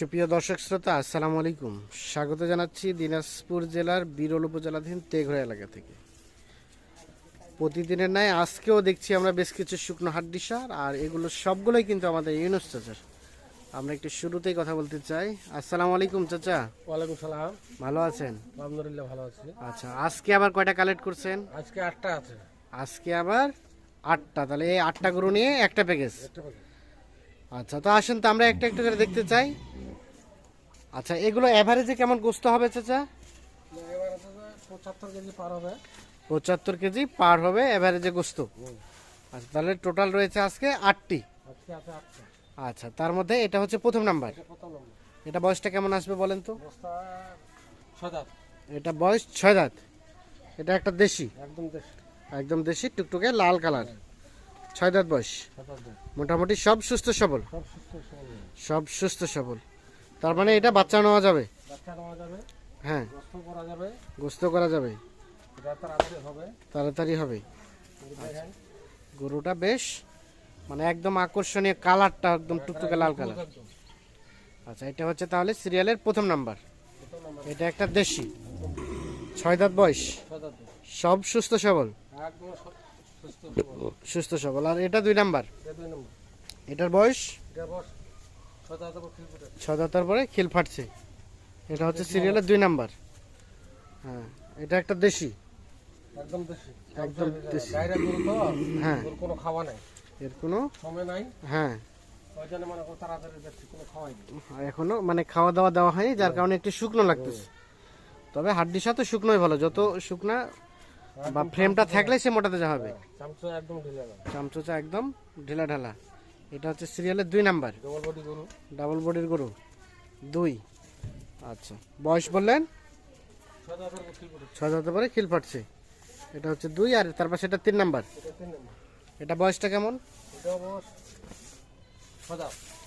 সুপ্রিয় দর্শক শ্রোতা আসসালামু আলাইকুম। স্বাগত জানাচ্ছি দিনাজপুর জেলার বিরল উপজেলাধীন তেঘরা এলাকা থেকে। প্রতিদিনের ন্যায় আজকেও দেখছি আমরা বেশ কিছু শুকনো হাড্ডি সার আর এগুলো সবগুলোই কিন্তু আমাদের ইউনুস চাচার। আমরা একটু শুরুতেই কথা বলতে চাই। আসসালামু আলাইকুম চাচা। ওয়ালাইকুম সালাম। ভালো আছেন? আলহামদুলিল্লাহ ভালো আছি। আচ্ছা আজকে আবার কয়টা কালেক্ট করছেন? আজকে আটটা আছে। আজকে আবার আটটা তাহলে এই আটটা গরু নিয়ে একটা প্যাকেজ আচ্ছা তো আসেন তো আমরা একটা একটা করে দেখতে চাই। আচ্ছা এগুলো অ্যাভারেজে কেমন গোস্ত হবে চাচা? পঁচাত্তর কেজি পার হবে। পঁচাত্তর কেজি পার হবে অ্যাভারেজে গোস্ত। আচ্ছা তাহলে টোটাল রয়েছে আজকে আটটি। আচ্ছা তার মধ্যে এটা হচ্ছে প্রথম নাম্বার এটা বয়সটা কেমন আসবে বলেন তো? এটা বয়স ছয় দাঁত। এটা একটা দেশি। একদম দেশ। একদম দেশি টুকটুকে লাল কালার। ছয় দাঁত বয়স। মোটামুটি সব সুস্থ সবল। সব সুস্থ সবল। তার মানে এটা বাচ্চা নেওয়া যাবে? বাচ্চা নেওয়া যাবে। হ্যাঁ। গ্রস্ত করা যাবে। গোস্ত করা যাবে? তাড়াতাড়ি হবে। গরুটা বেশ মানে একদম আকর্ষণীয় কালারটা একদম টুকটুকে লাল কালার। আচ্ছা এটা হচ্ছে তাহলে সিরিয়ালের প্রথম নাম্বার। এটা একটা দেশি। ছয় দাঁত বয়স। সব সুস্থ সবল? সুস্থ সবল। আর এটা দুই নম্বর? এটার বয়স এটা বস ছদাত এবং খিলপুরে ছয় দাঁতার পরে খিল ফাটছে। এটা হচ্ছে সিরিয়ালের দুই নাম্বার। হ্যাঁ এটা একটা দেশি। একদম দেশি। একদম দেশি। বাইরে গরু তো হ্যাঁ। কোনো খাওয়া নাই। এর কোনো সময় নাই। হ্যাঁ। মানে এখনও মানে খাওয়া দাওয়া দেওয়া হয়নি যার কারণে একটু শুকনো লাগতেছে। তবে হাড্ডির সাথে শুকনোই ভালো যত শুকনা বা ফ্রেমটা থাকলে সে মোটাতে যা হবে। চামচা গেল চামচোচা একদম ঢিলা ঢালা। এটা হচ্ছে সিরিয়ালের দুই নাম্বার। ডবল বডি গরু। ডাবল বডির গরু। দুই। আচ্ছা। বয়স বললেন? ছয় হাজার হতে পারে খিল ফাটছে। এটা হচ্ছে দুই আর তারপর সেটা তিন নাম্বার। এটা তিন নম্বর। এটা বয়সটা কেমন?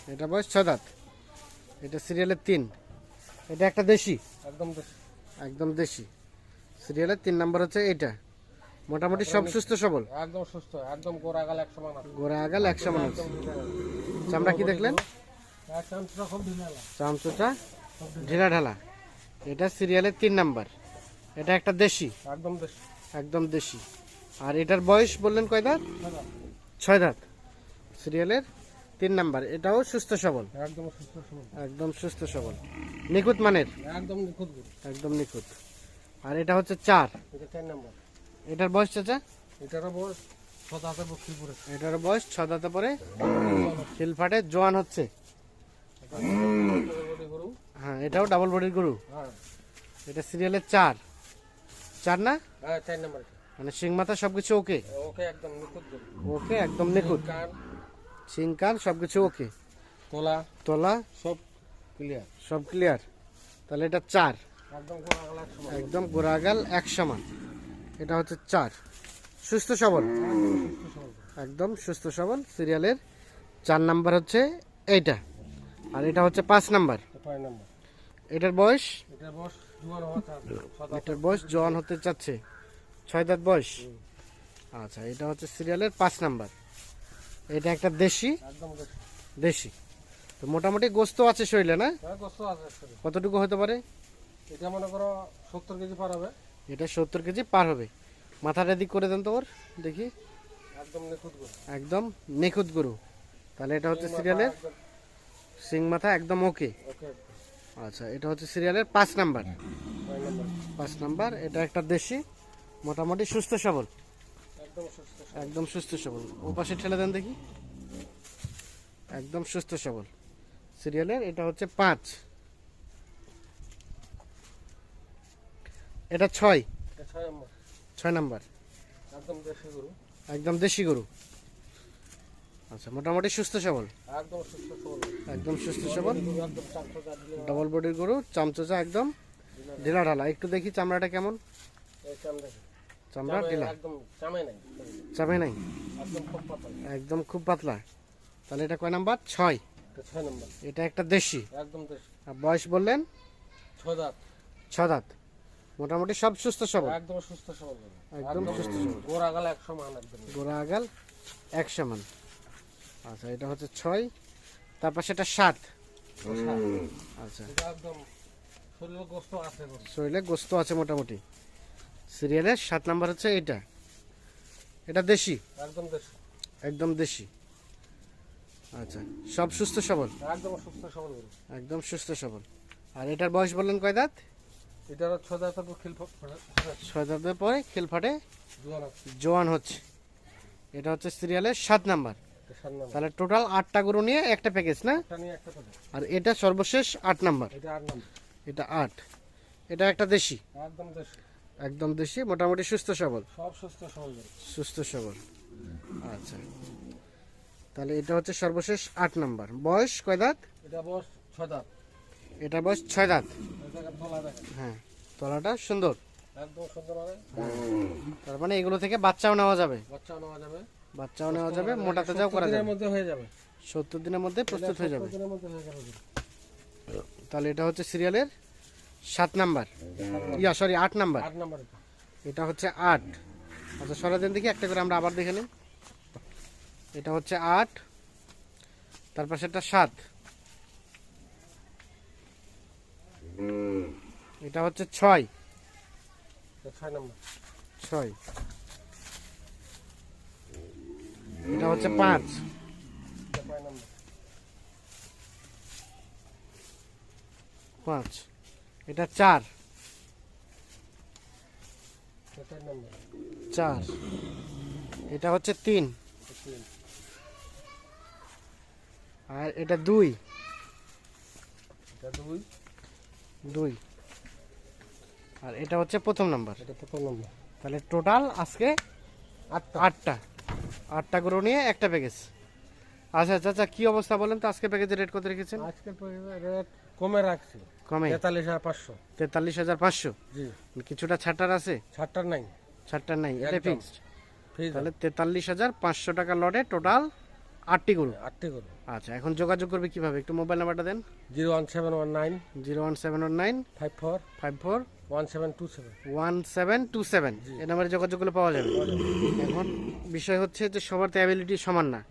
এটা বয়স ছয় দাঁত। এটা সিরিয়ালের তিন। এটা একটা দেশি? একদম দেশি। একদম দেশি। সিরিয়ালের তিন নাম্বার হচ্ছে এইটা। মোটামুটি সব সুস্থ সবল? একদম সুস্থ একদম গোড়া গাল এক সমান আছে। গোড়া আগাল একশো মানুষ একদম চামড়া কি দেখলেন? এক চামচা খুব ঢিলে ঢিলা। ঢালা এটা সিরিয়ালের তিন নাম্বার। এটা একটা দেশি। একদম দেশি। একদম দেশি। আর এটার বয়স বললেন কয় দাঁত? ছয় দাঁত। সিরিয়ালের তিন নাম্বার। এটাও সুস্থ সবল। একদম সুস্থ সবল। একদম সুস্থ সবল। নিখুঁত মানের? একদম নিখুঁত একদম নিখুঁত। আর এটা হচ্ছে চার। এটা চার নম্বর। এটার বয়স চাচা? এটার অবশ্য সদা হাতে বক্সি এটার বয়স ছ দাঁতে পরে? খিলফাটে জোয়ান হচ্ছে। হ্যাঁ এটাও ডাবল বডির গরু। হ্যাঁ। এটা সিরিয়ালের চার। চার না? হ্যাঁ চার নম্বর মানে শিং মাথা সবকিছু ওকে? ওকে একদম নিখুঁত ওকে একদম নিখুঁত। শিং কান। সবকিছু ওকে? তোলা। তোলা? সব ক্লিয়ার সব ক্লিয়ার তাহলে এটা চার। একদম গোড়াগাল এক সমান এটা হচ্ছে চার। সুস্থ সবল। একদম সুস্থ সবল সিরিয়ালের চার নাম্বার হচ্ছে এইটা। আর এটা হচ্ছে পাঁচ নাম্বার। এটার বয়স? জোয়ান এটার বয়স জওয়ান হতে চাচ্ছে। ছয় দাঁত বয়স। আচ্ছা এটা হচ্ছে সিরিয়ালের পাঁচ নাম্বার। এটা একটা দেশি? দেশি। তো মোটামুটি গোস্ত আছে শরীরে না? হ্যাঁ। কতটুকু হতে পারে? এটা মনে করো সত্তর কেজি পার হবে। এটা সত্তর কেজি পার হবে। মাথাটা দিক করে দেন তো ওর দেখি। একদম নিখুঁত গরু। একদম নিখুঁত গরু। তাহলে এটা হচ্ছে সিরিয়ালের সিং মাথা একদম ওকে। ওকে আচ্ছা এটা হচ্ছে সিরিয়ালের পাঁচ নাম্বার। পাঁচ নাম্বার এটা একটা দেশি মোটামুটি সুস্থ সবল। একদম সুস্থ সবল। ও পাশে ঠেলে দেন দেখি। একদম সুস্থ সবল। সিরিয়ালের এটা হচ্ছে পাঁচ। এটা ছয়। ছয় নাম্বার। একদম দেশি গরু। একদম দেশি গরু। আচ্ছা মোটামুটি সুস্থ সবল? একদম সুস্থ সবল। ডবল বডির গরু চামচোচা একদম ঢিলা ঢালা। একটু দেখি চামড়াটা কেমন? চামড়া ঢিলা? একদম চামে নাই। একদম খুব পাতলা। তাহলে এটা কয় নাম্বার? ছয়। এটা নম্বর। এটা একটা দেশি। একদম বয়স বললেন? ছয় দাঁত। ছ দাঁত। মোটামুটি সব সুস্থ সবল। একদম সুস্থ সবল। একদম সুস্থ সবল। গোড়া গাল এক সমান একদম। এক সমান আচ্ছা এটা হচ্ছে ছয় তারপর সেটা সাত। আচ্ছা। একদম শরীরে গোস্ত আছে শরীরে গোস্ত আছে মোটামুটি। সিরিয়ালের সাত নাম্বার হচ্ছে এটা। এটা দেশি? একদম দেশি। একদম দেশি। আচ্ছা সব সুস্থ সবল? একদম সুস্থ সবল। একদম সুস্থ সবল। আর এটার বয়স বললেন কয় দাঁত? এটার ছয় দাঁতের পর খিল ফাটে। জোয়ান হচ্ছে। এটা হচ্ছে সিরিয়ালের সাত নাম্বার। এটা তাহলে টোটাল আটটা গরু নিয়ে একটা প্যাকেজ না? আর এটা সর্বশেষ আট নাম্বার। এটা আট এটা একটা দেশি। একদম দেশি। একদম দেশি মোটামুটি সুস্থ সবল। সব সুস্থ সবল সুস্থ সবল। আচ্ছা। তাহলে এটা হচ্ছে সর্বশেষ আট নাম্বার। বয়স কয় দাঁত? এটা বয়স ছয় দাঁত। এটা বয়স ছয় দাঁত। হ্যাঁ তলাটা সুন্দর। তার মানে এগুলো থেকে বাচ্চাও নেওয়া যাবে। বাচ্চাও নেওয়া যাবে বাচ্চাও নেওয়া করা যাবে। সত্তর দিনের মধ্যে প্রস্তুত হয়ে যাবে। তাহলে এটা হচ্ছে সিরিয়ালের সাত নাম্বার। ইয়া সরি আট নাম্বার। এটা হচ্ছে আট। আচ্ছা সরা দিন দেখি, একটা করে আমরা আবার দেখে নিই। এটা হচ্ছে আট, তার পাশে একটা সাত। এটা হচ্ছে ছয়। নাম্বার। ছয়। এটা হচ্ছে পাঁচ। পাঁচ। এটা চার। চার এটা হচ্ছে তিন। আর এটা দুই। এটা দুই। দুই। আর এটা হচ্ছে প্রথম নাম্বার। এটা প্রথম নাম্বার। তাহলে টোটাল আজকে আটটা। আটটা। আটটা গরু নিয়ে একটা প্যাকেজ আচ্ছা আচ্ছা আচ্ছা কি অবস্থা বলেন তো? আজকে প্যাকেজের রেট কত রেখেছেন? আজকে রেট কমে রাখছি। কমে? তেতাল্লিশ হাজার পাঁচশো। তেতাল্লিশ হাজার পাঁচশো? জি। কিছুটা ছাটার আছে? ছাড়টার নাই। ছাড়টার নাই এটা। ফিক্সড তাহলে তেতাল্লিশ হাজার পাঁচশো টাকা লটে টোটাল আটটি গরু। আটটি গরু। আচ্ছা এখন যোগাযোগ করবে কীভাবে? একটু মোবাইল নাম্বারটা দেন। Zero one seven one nine zero one seven one nine five four five four one seven two seven নাম্বারে পাওয়া যাবে। এখন বিষয় হচ্ছে যে সবার তো অ্যাবিলিটি সমান না।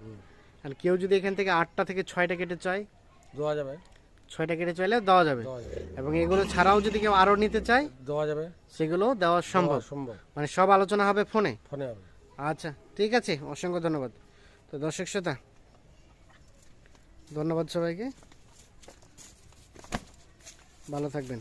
আর কেউ যদি এখান থেকে আটটা থেকে ছয়টা কেটে চায় দেওয়া যাবে। ছয়টা কেটে চাইলে দেওয়া যাবে। এবং এগুলো ছাড়াও যদি কেউ আরও নিতে চায় দেওয়া যাবে। সেগুলো দেওয়া সম্ভব। সম্ভব। মানে সব আলোচনা হবে ফোনে? ফোনে হবে। আচ্ছা ঠিক আছে অসংখ্য ধন্যবাদ। তো দর্শক শ্রোতা ধন্যবাদ সবাইকে। ভালো থাকবেন।